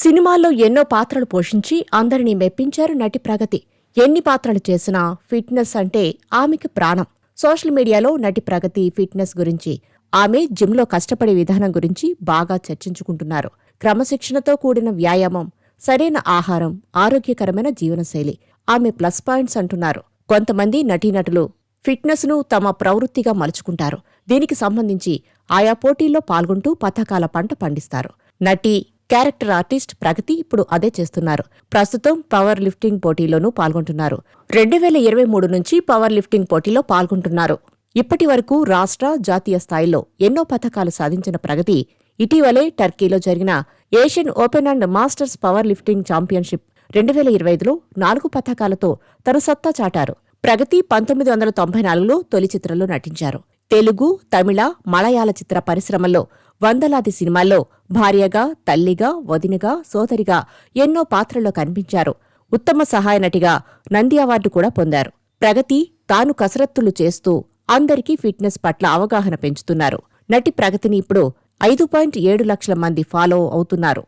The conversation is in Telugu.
సినిమాల్లో ఎన్నో పాత్రలు పోషించి అందరినీ మెప్పించారు నటి ప్రగతి. ఎన్ని పాత్రలు చేసినా ఫిట్నెస్ అంటే ఆమెకి ప్రాణం. సోషల్ మీడియాలో నటి ప్రగతి ఫిట్నెస్ గురించి ఆమె జిమ్లో కష్టపడే విధానం గురించి బాగా చర్చించుకుంటున్నారు. క్రమశిక్షణతో కూడిన వ్యాయామం సరైన ఆహారం ఆరోగ్యకరమైన జీవనశైలి ఆమె ప్లస్ పాయింట్స్ అంటున్నారు. కొంతమంది నటీనటులు ఫిట్నెస్ను తమ ప్రవృత్తిగా మలుచుకుంటారు. దీనికి సంబంధించి ఆయా పోటీల్లో పాల్గొంటూ పథకాల పంట పండిస్తారు. నటి క్యారెక్టర్ ఆర్టిస్ట్ ప్రగతి ఇప్పుడు అదే చేస్తున్నారు. ప్రస్తుతం పవర్ లిఫ్టింగ్ పోటీలోనూ పాల్గొంటున్నారు. రెండు వేల ఇరవై మూడు నుంచి పవర్ లిఫ్టింగ్ పోటీలో పాల్గొంటున్నారు. ఇప్పటి వరకు రాష్ట్ర జాతీయ స్థాయిలో ఎన్నో పథకాలు సాధించిన ప్రగతి ఇటీవలే టర్కీలో జరిగిన Asian open and masters power lifting championship రెండు వేల ఇరవై ఐదులో నాలుగు పథకాలతో తన సత్తా చాటారు. ప్రగతి పంతొమ్మిది వందల తొంభై నాలుగులో తొలి చిత్రంలో నటించారు. తెలుగు తమిళ మలయాళ చిత్ర పరిశ్రమల్లో వందలాది సినిమాల్లో భార్యగా తల్లిగా వదినగా సోదరిగా ఎన్నో పాత్రల్లో కనిపించారు. ఉత్తమ సహాయ నటిగా నంది అవార్డు కూడా పొందారు. ప్రగతి తాను కసరత్తులు చేస్తూ అందరికీ ఫిట్నెస్ పట్ల అవగాహన పెంచుతున్నారు. నటి ప్రగతిని ఇప్పుడు ఐదు పాయింట్ ఏడు లక్షల మంది ఫాలో అవుతున్నారు.